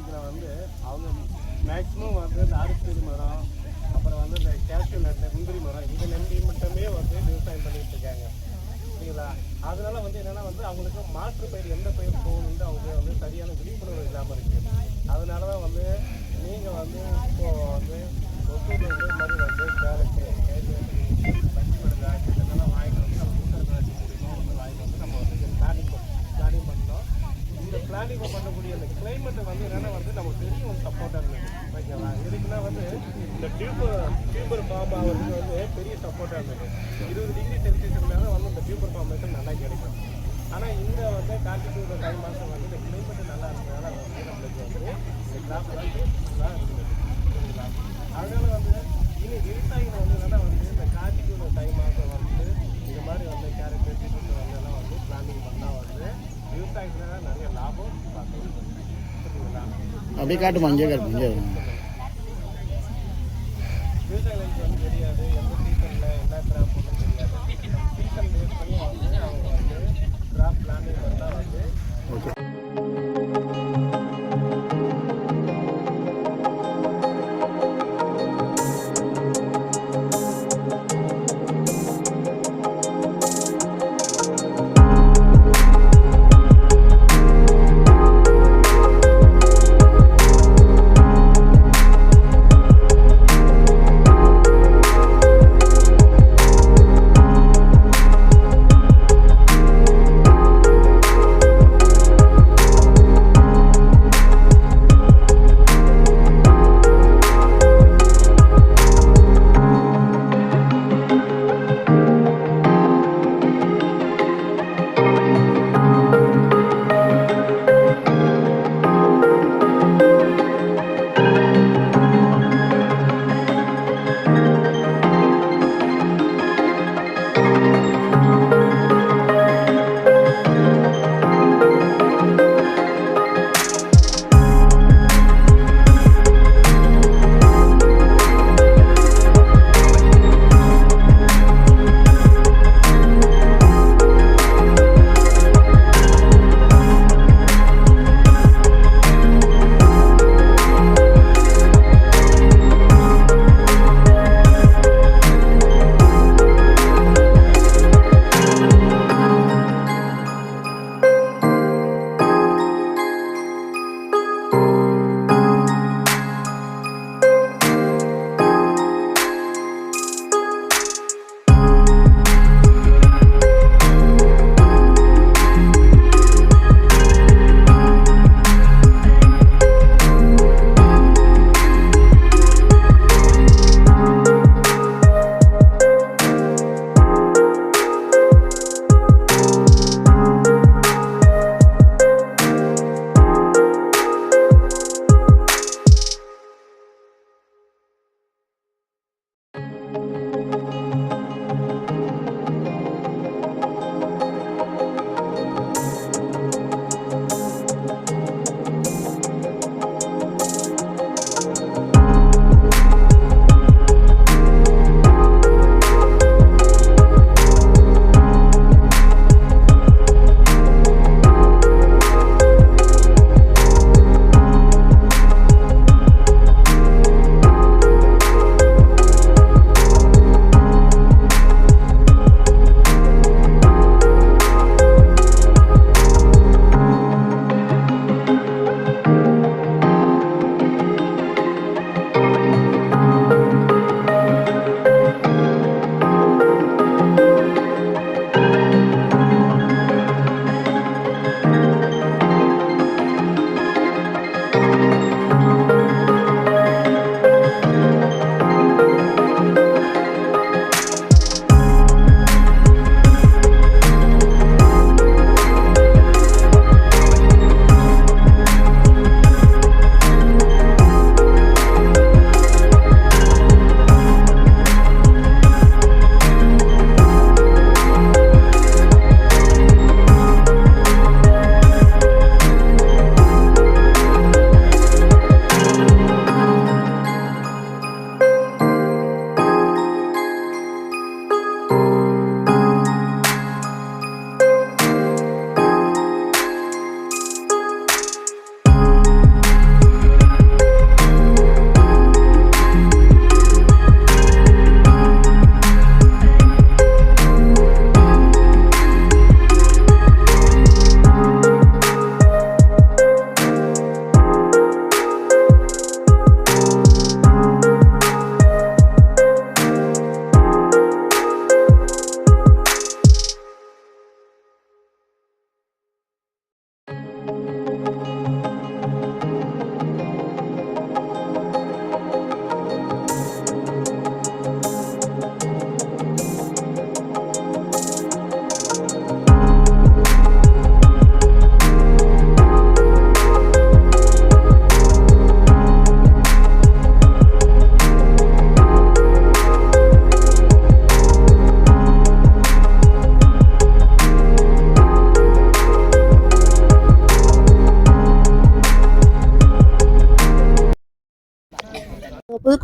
இந்த வந்து அவங்க மேக்ஸிமம் வந்து இந்த அரிசி மரம் அப்புறம் வந்து இந்த கேஷ்யூ நட்டு முந்திரி மரம் இதை நம்பி மட்டுமே வந்து விவசாயம் பண்ணிகிட்டு இருக்காங்க. சரிங்களா? அதனால வந்து என்னென்னா வந்து அவங்களுக்கு மாற்று பயிர் எந்த பயிர் போகணுன்னு அவங்க வந்து சரியான விழிப்புணர்வு இல்லாமல் இருக்கு அதனால தான் வந்து நீங்கள் வந்து இப்போ வந்து ஒசூர் வந்து இந்த மாதிரி வந்து கேரட்டு பச்சை மிளகாய் இதெல்லாம் வாங்கிட்டு வந்து நம்ம உத்தரகாட்சி மூலியமாக வந்து வாங்கிட்டு வந்து நம்ம வந்து பிளானிங் பிளானிங் பண்ணோம் இந்த பிளானிங் பண்ணக்கூடிய அந்த கிளைமேட்டை வந்து என்னன்னா வந்து நமக்கு பெரிய ஒரு சப்போர்ட்டாக இருந்தது ஓகேவா எதுக்குன்னா வந்து இந்த டியூபர் டியூபர் ஃபார்ம் ஆகிறதுக்கு வந்து பெரிய சப்போர்ட்டாக இருந்தது இருபது டிகிரி செல்சியஸ் மேலே வந்து இந்த டியூபர் ஃபார்மேஷன் நல்லா கிடைக்கும் ஆனால் இந்த வந்து கார்த்திகை டைம் மாதம் வந்து இந்த கிளைமேட் நல்லா இருந்ததுனால வந்து நம்மளுக்கு வந்து இந்த கிராப் வந்து நல்லா இருந்தது சரிங்களா அதனால வந்து இனி விவசாயிகள் வந்து என்னன்னா வந்து இந்த கார்த்திகை டைம் வந்து இந்த மாதிரி வந்து கேரட் வந்து எல்லாம் வந்து பிளானிங் பண்ணால் வந்து விவசாயத்துல நிறைய லாபம் பார்க்கலாம் அப்படியே காட்டுமா இங்கே காட்டுமா இங்கே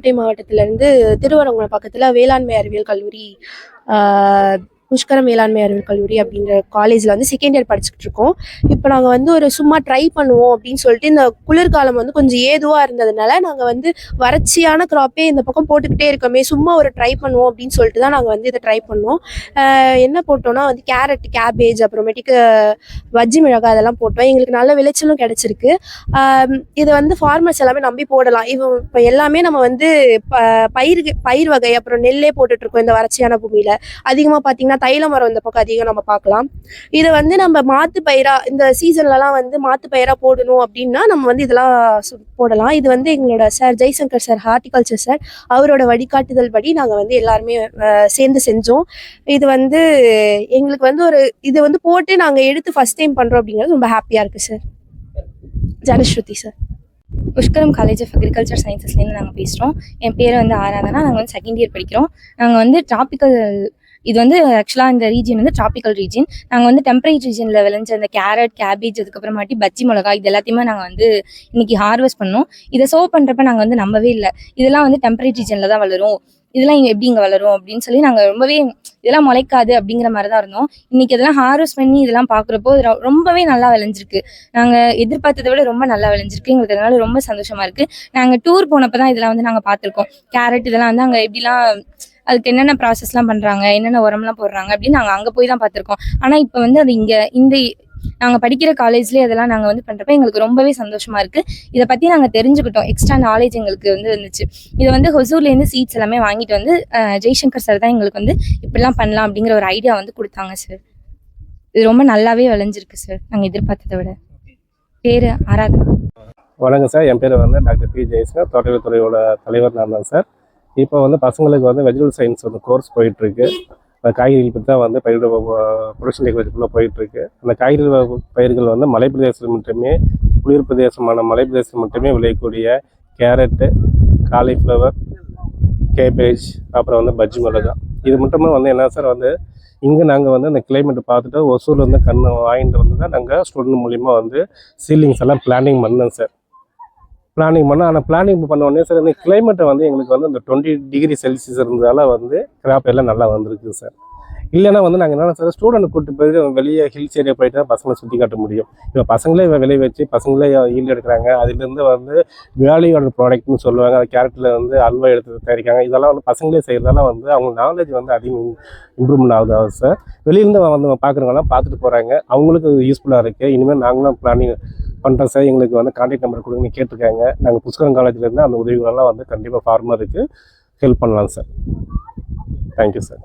புதுக்கோட்டை மாவட்டத்திலேருந்து திருவரங்குளம் பக்கத்தில் வேளாண்மை அறிவியல் கல்லூரி புஷ்கர மேலாண்மை வேளாண்மை அறிவியல் கல்லூரி அப்படின்ற காலேஜில் வந்து செகண்ட் இயர் படிச்சுக்கிட்டு இருக்கோம். இப்போ நாங்கள் வந்து ஒரு சும்மா ட்ரை பண்ணுவோம் அப்படின்னு சொல்லிட்டு இந்த குளிர்காலம் வந்து கொஞ்சம் ஏதுவாக இருந்ததுனால நாங்கள் வந்து வறட்சியான கிராப்பே இந்த பக்கம் போட்டுக்கிட்டே இருக்கோமே சும்மா ஒரு ட்ரை பண்ணுவோம் அப்படின்னு சொல்லிட்டு தான் நாங்கள் வந்து இதை ட்ரை பண்ணோம். என்ன போட்டோம்னா வந்து கேரட் கேபேஜ் அப்புறமேட்டுக்கு வஜ்ஜி மிளகாய் அதெல்லாம் போட்டோம். எங்களுக்கு நல்ல விளைச்சலும் கிடச்சிருக்கு. இதை வந்து ஃபார்மர்ஸ் எல்லாமே நம்பி போடலாம். இவன் இப்போ எல்லாமே நம்ம வந்து ப பயிர் பயிர் வகை அப்புறம் நெல்லே போட்டுட்ருக்கோம் இந்த வறட்சியான பூமியில். அதிகமாக பார்த்தீங்கன்னா தைல மரம் இந்த பக்கம் அதிகம் நம்ம பார்க்கலாம். இதை வந்து நம்ம மாத்து பயிரா இந்த சீசன்லலாம் வந்து மாத்து பயிரா போடணும் அப்படின்னா நம்ம வந்து இதெல்லாம் சு- போடலாம். இது வந்து எங்களோட sir Jaishankar sir horticulture sir அவரோட வழிகாட்டுதல் படி நாங்கள் வந்து எல்லாருமே சேர்ந்து செஞ்சோம். இது வந்து எங்களுக்கு வந்து ஒரு இது வந்து போட்டு நாங்கள் எடுத்து ஃபர்ஸ்ட் டைம் பண்ணுறோம் அப்படிங்கிறது ரொம்ப ஹாப்பியாக இருக்குது sir Janashruti sir Pushkaram college of agriculture சயின்சஸ்லேருந்து நாங்கள் பேசுகிறோம் என் பேர் வந்து ஆராதனா. நாங்கள் வந்து செகண்ட் இயர் படிக்கிறோம். நாங்கள் வந்து டிராபிக்கல் இது வந்து ஆக்சுவலாக இந்த ரீஜியன் வந்து டிராபிக்கல் ரீஜியன் நாங்கள் வந்து டெம்பரேட் ரீஜனில் விளைஞ்ச அந்த கேரட் கேபேஜ் அதுக்கப்புறமாட்டி பஜ்ஜி மிளகா இது எல்லாத்தையுமே நாங்கள் வந்து இன்னைக்கு ஹார்வெஸ்ட் பண்ணோம். இதை சோ பண்ணுறப்ப நாங்கள் வந்து நம்பவே இல்லை. இதெல்லாம் வந்து டெம்பரேட் ரீஜனில் தான் வளரும். இதெல்லாம் இங்கே எப்படி இங்கே வளரும் அப்படின்னு சொல்லி நாங்கள் ரொம்பவே இதெல்லாம் முளைக்காது அப்படிங்கிற மாதிரி தான் இருந்தோம். இன்னைக்கு இதெல்லாம் ஹார்வெஸ்ட் பண்ணி இதெல்லாம் பார்க்குறப்போ ரொம்பவே நல்லா விளைஞ்சிருக்கு. நாங்கள் எதிர்பார்த்ததை விட ரொம்ப நல்லா விளைஞ்சிருக்கு. எங்களுக்கு அதனால ரொம்ப சந்தோஷமா இருக்கு. நாங்கள் டூர் போனப்போ தான் இதெல்லாம் வந்து நாங்கள் பார்த்துருக்கோம். கேரட் இதெல்லாம் வந்து அங்கே எப்படிலாம் அதுக்கு என்னென்ன ப்ராசஸ்லாம் பண்ணுறாங்க என்னென்ன உரம்லாம் போடுறாங்க அப்படின்னு நாங்கள் அங்கே போய் தான் பார்த்துருக்கோம். ஆனால் இப்போ வந்து அது இங்கே இந்த நாங்கள் படிக்கிற காலேஜ்லேயே அதெல்லாம் நாங்கள் வந்து பண்ணுறப்ப எங்களுக்கு ரொம்பவே சந்தோஷமாக இருக்குது இதை பற்றி நாங்கள் தெரிஞ்சுக்கிட்டோம். எக்ஸ்ட்ரா நாலேஜ் எங்களுக்கு வந்து இருந்துச்சு. இதை வந்து ஹொசூர்லேருந்து சீட்ஸ் எல்லாமே வாங்கிட்டு வந்து ஜெய்சங்கர் சார் தான் எங்களுக்கு வந்து இப்படிலாம் பண்ணலாம் அப்படிங்கிற ஒரு ஐடியா வந்து கொடுத்தாங்க சார் இது ரொம்ப நல்லாவே விளைஞ்சிருக்கு சார் நாங்கள் எதிர்பார்த்ததை விட. பேர் ஆராதனா. வணக்கம் சார் என் பேர் வந்து டாக்டர் பி. ஜெயசங்கர். தோட்டக்கலை தலைவர் நான் தான் சார் இப்போ வந்து பசங்களுக்கு வந்து வெஜிடபிள் சயின்ஸ் வந்து கோர்ஸ் போயிட்டுருக்கு. அந்த காய்கறிகள் பற்றி தான் வந்து பயிரிட ப்ரொடக்ஷன் டெக்னாலஜிக்குள்ளே போயிட்டுருக்கு. அந்த காய்கறி பயிர்கள் வந்து மலை பிரதேசத்தில் மட்டுமே குளிர் பிரதேசமான மலை மட்டுமே விளையக்கூடிய கேரட்டு காலிஃப்ளவர் கேபேஜ் அப்புறம் வந்து பஜ்ஜி மிளகா. இது மட்டுமே வந்து என்ன சார் வந்து இங்கே நாங்கள் வந்து அந்த கிளைமேட் பார்த்துட்டு ஒசூர்லேருந்து இருந்து வாங்கிட்டு வந்து தான் நாங்கள் ஸ்டூடெண்ட் மூலிமா வந்து சீலிங்ஸ் எல்லாம் பிளானிங் பண்ணோம் சார் பிளானிங் பண்ணோம் ஆனால் பிளானிங் பண்ண உடனே சார் இந்த கிளைமேட்டை வந்து எங்களுக்கு வந்து இந்த டுவெண்ட்டி டிகிரி செல்சியஸ் இருந்ததால் வந்து கிராப் எல்லாம் நல்லா வந்திருக்கு சார் இல்லைன்னா வந்து நாங்கள் என்ன சார் ஸ்டூடெண்ட் கூட்டு போய் வெளியே ஹில்ஸ் ஏரியா போயிட்டு தான் பசங்களை சுற்றி காட்ட முடியும். இப்போ பசங்களே விளைய வச்சு பசங்களே ஈல்டு எடுக்கிறாங்க. அதுலேருந்து வந்து வேல்யூட ப்ராடக்ட்னு சொல்லுவாங்க. அது கேரட்டில் வந்து அல்வா எடுத்து தயாரிக்காங்க இதெல்லாம் வந்து பசங்களே செய்கிறதால வந்து அவங்க நாலேஜ் வந்து அதிகம் இம்ப்ரூவ்மெண்ட் ஆகுது ஆகுது சார் வெளியிலேருந்து வந்து பார்க்குறவங்கலாம் பார்த்துட்டு போகிறாங்க அவங்களுக்கு யூஸ்ஃபுல்லாக இருக்குது இனிமேல் நாங்களும் பிளானிங் பண்ணுறோம் சார். எங்களுக்கு வந்து கான்டாக்ட் நம்பர் கொடுங்கன்னு கேட்டிருக்காங்க. நாங்கள் புஷ்கரம் காலேஜ்லேருந்து அந்த உதவிகளெல்லாம் வந்து கண்டிப்பாக ஃபார்மருக்கு ஹெல்ப் பண்ணலாம் சார். Thank you sir